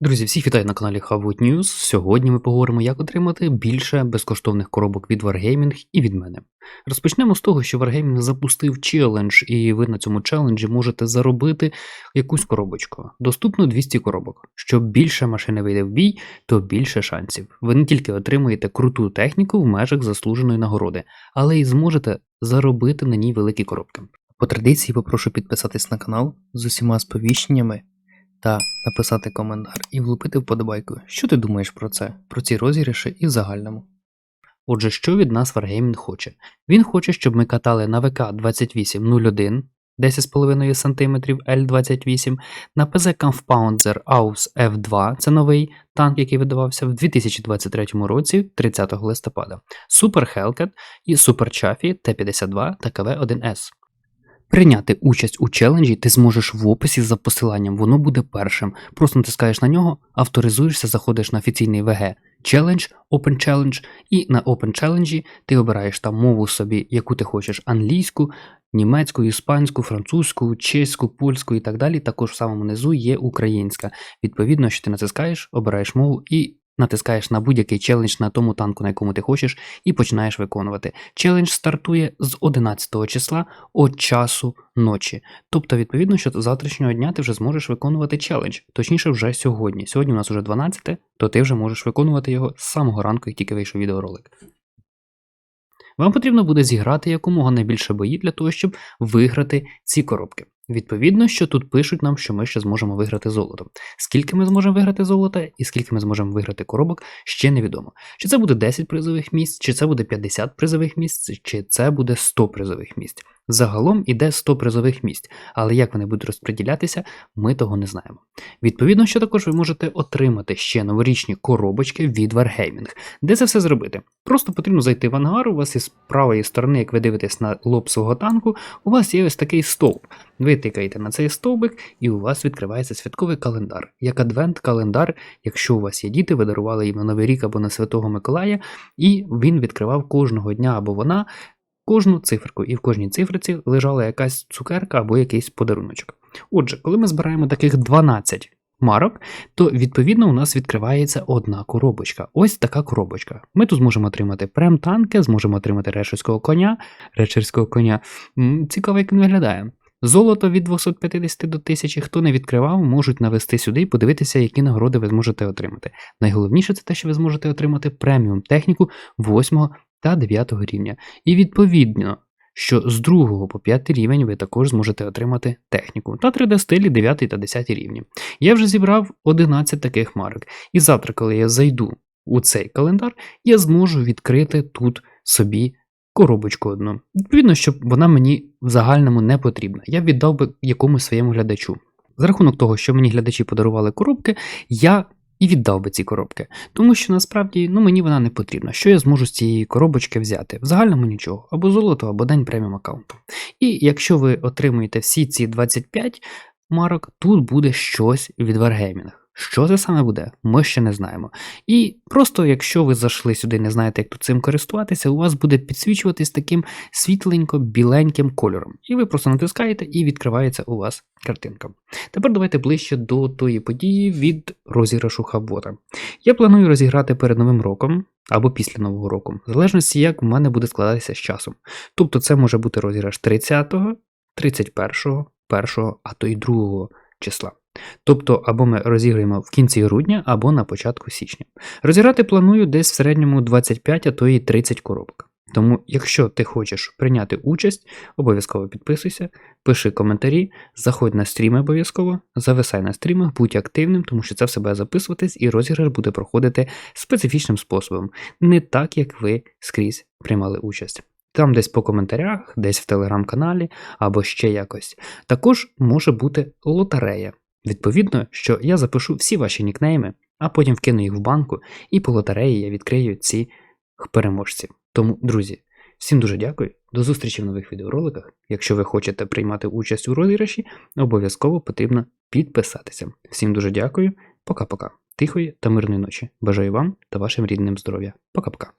Друзі, всіх вітаю на каналі Havout News. Сьогодні ми поговоримо, як отримати більше безкоштовних коробок від Wargaming і від мене. Розпочнемо з того, що Wargaming запустив челендж, і ви на цьому челенджі можете заробити якусь коробочку. Доступно 200 коробок. Щоб більше машини вийде в бій, то більше шансів. Ви не тільки отримуєте круту техніку в межах заслуженої нагороди, але й зможете заробити на ній великі коробки. По традиції попрошу підписатись на канал з усіма сповіщеннями та написати коментар і влупити вподобайку. Що ти думаєш про це, про ці розіграші і в загальному? Отже, що від нас Wargaming хоче? Він хоче, щоб ми катали на ВК 2801 10,5 см L28, на ПЗ Kampfpanzer AUS F2, це новий танк, який видавався в 2023 році, 30 листопада, Super Hellcat і Super Chaffee T52 та КВ-1С. Прийняти участь у челенджі ти зможеш в описі за посиланням, воно буде першим. Просто натискаєш на нього, авторизуєшся, заходиш на офіційний ВГ Challenge, Open Challenge, і на Open Challenge ти обираєш там мову собі, яку ти хочеш: англійську, німецьку, іспанську, французьку, чеську, польську і так далі. Також в самому низу є українська. Відповідно, що ти натискаєш, обираєш мову і. Натискаєш на будь-який челендж на тому танку, на якому ти хочеш, і починаєш виконувати. Челендж стартує з 11 числа от часу ночі. Тобто, відповідно, що з завтрашнього дня ти вже зможеш виконувати челендж, точніше, вже сьогодні. Сьогодні у нас вже 12, то ти вже можеш виконувати його з самого ранку, як тільки вийшов відеоролик. Вам потрібно буде зіграти якомога найбільше бої для того, щоб виграти ці коробки. Відповідно, що тут пишуть нам, що ми ще зможемо виграти золото. Скільки ми зможемо виграти золота і скільки ми зможемо виграти коробок, ще невідомо. Чи це буде 10 призових місць, чи це буде 50 призових місць, чи це буде 100 призових місць. Загалом іде 100 призових місць, але як вони будуть розподілятися, ми того не знаємо. Відповідно, що також ви можете отримати ще новорічні коробочки від Wargaming. Де це все зробити? Просто потрібно зайти в ангар, у вас із правої сторони, як ви дивитесь на лоб свого танку, у вас є ось такий стовп. Ви тикаєте на цей стовбик, і у вас відкривається святковий календар. Як адвент-календар, якщо у вас є діти, ви дарували їм на Новий рік або на Святого Миколая, і він відкривав кожного дня або вона кожну циферку, і в кожній циферці лежала якась цукерка або якийсь подаруночок. Отже, коли ми збираємо таких 12 марок, то відповідно у нас відкривається одна коробочка. Ось така коробочка. Ми тут зможемо отримати прем-танки, зможемо отримати речерського коня, речерського коня. Цікаво, як він виглядає. Золото від 250 до 1000, хто не відкривав, можуть навести сюди і подивитися, які нагороди ви зможете отримати. Найголовніше це те, що ви зможете отримати преміум техніку 8 та 9 рівня. І відповідно, що з 2 по 5 рівень ви також зможете отримати техніку та 3D стилі 9 та 10 рівні. Я вже зібрав 11 таких марок. І завтра, коли я зайду у цей календар, я зможу відкрити тут собі коробочку одну. Відповідно, щоб вона мені в загальному не потрібна. Я віддав би якомусь своєму глядачу. За рахунок того, що мені глядачі подарували коробки, я і віддав би ці коробки. Тому що насправді ну, мені вона не потрібна. Що я зможу з цієї коробочки взяти? В загальному нічого, або золото, або день преміум аккаунту. І якщо ви отримуєте всі ці 25 марок, тут буде щось від Wargaming. Що це саме буде, ми ще не знаємо. І просто, якщо ви зайшли сюди не знаєте, як тут цим користуватися, у вас буде підсвічуватись таким світленько-біленьким кольором. І ви просто натискаєте, і відкривається у вас картинка. Тепер давайте ближче до тої події від розіграшу Хабота. Я планую розіграти перед Новим роком або після Нового року, в залежності, як в мене буде складатися з часом. Тобто це може бути розіграш 30-го, 31-го, 1-го, а то й 2 числа. Тобто, або ми розіграємо в кінці грудня, або на початку січня. Розіграти планую десь в середньому 25, а то і 30 коробок. Тому, якщо ти хочеш прийняти участь, обов'язково підписуйся, пиши коментарі, заходь на стріми обов'язково, зависай на стрімах, будь активним, тому що це все буде записуватись, і розіграш буде проходити специфічним способом, не так, як ви скрізь приймали участь. Там десь по коментарях, десь в телеграм-каналі або ще якось. Також може бути лотерея. Відповідно, що я запишу всі ваші нікнейми, а потім вкину їх в банку, і по лотереї я відкрию ці переможців. Тому, друзі, всім дуже дякую. До зустрічі в нових відеороликах. Якщо ви хочете приймати участь у розіграші, обов'язково потрібно підписатися. Всім дуже дякую. Пока-пока. Тихої та мирної ночі. Бажаю вам та вашим рідним здоров'я. Пока-пока.